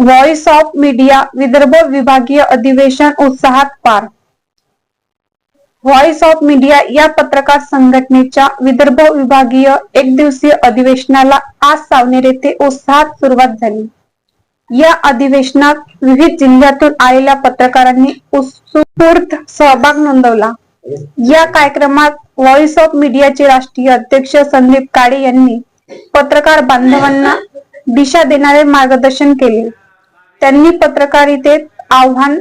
Voice of media Vidarbha विभागीय अधिवेशन उत्साहात पार. व्हॉइस ऑफ मीडिया या पत्रकार संघटनेच्या विदर्भ विभागीय एक दिवसीय अधिवेशनाला आज सावनेर येथे उत्साहात सुरुवात झाली. या अधिवेशनात विविध जिल्ह्यातून आलेल्या पत्रकारांनी उत्स्फूर्त सहभाग नोंदवला. या कार्यक्रमात व्हॉइस ऑफ मीडियाचे राष्ट्रीय अध्यक्ष संदीप काळे यांनी पत्रकार बांधवांना दिशा देणारे मार्गदर्शन केले. त्यांनी पत्रकारितेत आव्हान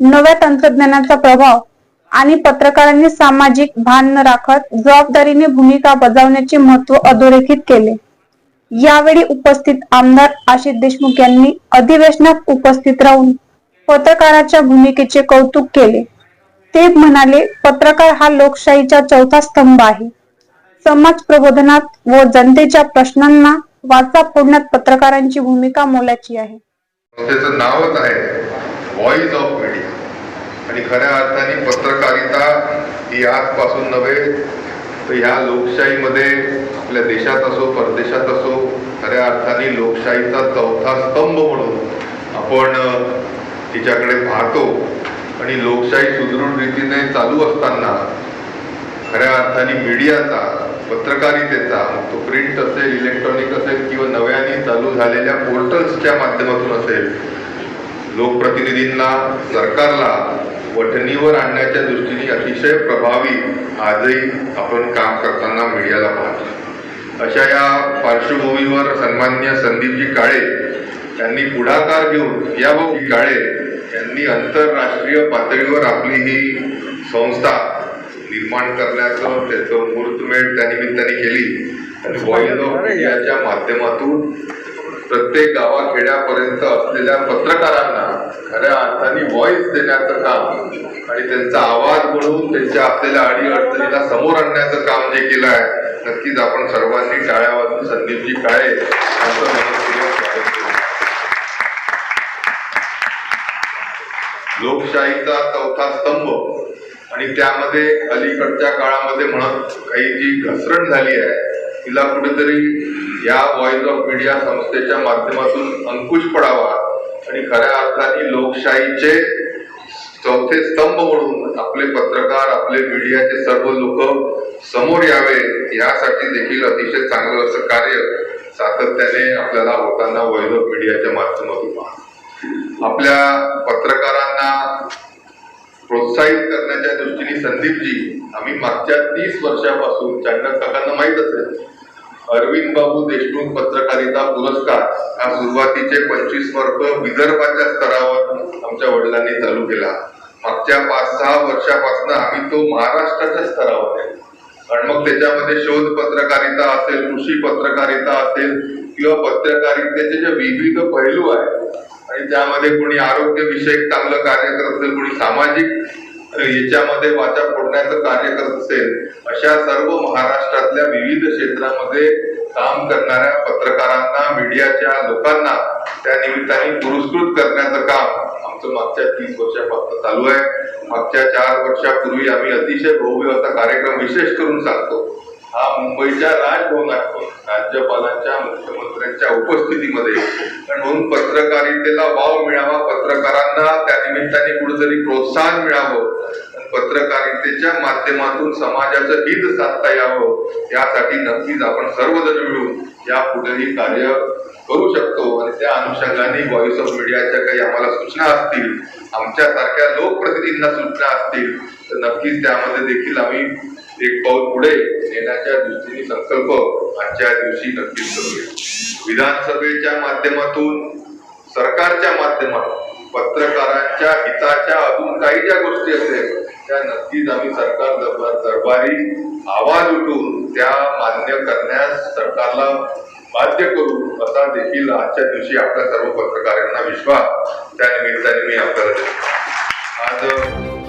नव्या तंत्रज्ञानाचा प्रभाव आणि पत्रकारांनी सामाजिक भान न राखत जबाबदारीने भूमिका बजावण्याचे महत्त्व अधोरेखित केले. यावेळी उपस्थित आमदार आशिष देशमुख यांनी अधिवेशनात उपस्थित राहून पत्रकाराच्या भूमिकेचे कौतुक केले. ते म्हणाले पत्रकार हा लोकशाहीचा चौथा स्तंभ आहे. समाज प्रबोधनात व जनतेच्या प्रश्नांना वाचा फोडण्यात पत्रकारांची भूमिका मोलाची आहे. संस्थेचं नावच आहे व्हॉइस ऑफ मीडिया आणि खऱ्या अर्थाने पत्रकारिता ही आजपासून नव्हे तर ह्या लोकशाहीमध्ये आपल्या देशात असो परदेशात असो खऱ्या अर्थाने लोकशाहीचा चौथा स्तंभ म्हणून आपण तिच्याकडे पाहतो. आणि लोकशाही सुदृढ रीतीने चालू असताना खऱ्या अर्थाने मीडियाचा पत्रकारितेचा मग तो प्रिंट असेल इलेक्ट्रॉनिक असेल किंवा नव्याने चालू झालेल्या पोर्टल्सच्या माध्यमातून असेल लोकप्रतिनिधींना सरकारला वठणीवर आणण्याच्या दृष्टीने अतिशय प्रभावी आजही आपण काम करताना मीडियाला पाहतो. अशा या पार्श्वभूमीवर सन्मान्य संदीपजी काळे यांनी पुढाकार घेऊन या भाऊ काळे यांनी आंतरराष्ट्रीय पातळीवर आपली ही संस्था निर्माण करण्याचं त्याचं मुहूर्तमेढ त्या निमित्ताने केली आणि व्हॉइस ऑफ मीडियाच्या माध्यमातून प्रत्येक गावाखेड्यापर्यंत असलेल्या पत्रकारांना खऱ्या अर्थाने व्हॉइस देण्याचं काम आणि त्यांचा आवाज म्हणून त्यांच्या असलेल्या अडी अडचणीला समोर आणण्याचं काम जे केलं आहे नक्कीच आपण सर्वांनी टाळ्या वाजून संदीपजी काळे करू. लोकशाहीचा चौथा स्तंभ आणि त्यामध्ये अलीकडच्या काळामध्ये म्हणत काही जी घसरण झाली आहे तिला कुठेतरी या व्हॉइस ऑफ मीडिया संस्थेच्या माध्यमातून अंकुश पडावा आणि खऱ्या अर्थाने लोकशाहीचे चौथे स्तंभ म्हणून आपले पत्रकार आपले मीडियाचे सर्व लोक समोर यावे यासाठी देखील अतिशय चांगलं असं कार्य सातत्याने आपल्याला होताना व्हॉइस ऑफ मीडियाच्या माध्यमातून आपल्या पत्रकारांना प्रोत्साहित करण्याच्या दृष्टीने संदीपजी आम्ही मागच्या तीस वर्षापासून चंदन काकांना माहीत असेल अरविंद बाबू देशमुख पत्रकारिता पुरस्कार हा सुरुवातीचे पंचवीस वर्ग विदर्भाच्या स्तरावर आमच्या वडिलांनी चालू केला. मागच्या पाच सहा वर्षापासून आम्ही तो महाराष्ट्राच्या स्तरावर आहे. आणि मग त्याच्यामध्ये शोध पत्रकारिता असेल कृषी पत्रकारिता असेल किंवा पत्रकारितेचे जे विविध पैलू आहेत आणि त्यामध्ये कोणी आरोग्य विषयक चांगलं कार्य करत असेल कोणी सामाजिक याच्यामध्ये वाचा फोडण्याचं कार्य करत असेल अशा सर्व महाराष्ट्रातल्या विविध क्षेत्रामध्ये काम करणाऱ्या पत्रकारांना मीडियाच्या लोकांना त्या निमित्ताने पुरस्कृत करण्याचं काम आमचं मागच्या तीस वर्षापासून चालू आहे. मागच्या चार वर्षापूर्वी आम्ही अतिशय भव्य असा कार्यक्रम विशेष करून सांगतो. हा मुंबईच्या राजभवनात राज्यपालांच्या मुख्यमंत्र्यांच्या उपस्थितीमध्ये. म्हणून पत्रकारितेला वाव मिळावा पत्रकारांना त्या निमित्ताने कुठेतरी प्रोत्साहन मिळावं. पत्रकारितेच्या माध्यमातून समाजाचं हित साधता यावं. यासाठी नक्कीच आपण सर्वजण मिळून यापुढेही कार्य करू शकतो. आणि त्या अनुषंगाने व्हॉइस ऑफ मीडियाच्या काही आम्हाला सूचना असतील आमच्यासारख्या लोकप्रतिनिधींना सूचना असतील तर नक्कीच त्यामध्ये देखील आम्ही एक पाऊल पुढे नेण्याच्या दृष्टीने संकल्प आजच्या दिवशी नक्कीच करूया. विधानसभेच्या माध्यमातून सरकारच्या माध्यमातून पत्रकारांच्या हिताच्या अजून काही ज्या गोष्टी असेल त्या नक्कीच आम्ही सरकार दरबार दरबारी आवाज उठून त्या मान्य करण्यास सरकारला बाध्य करू असा देखील आजच्या दिवशी आपल्या सर्व पत्रकारांना विश्वास. त्या निमित्ताने मी आपल्याला देतो. आज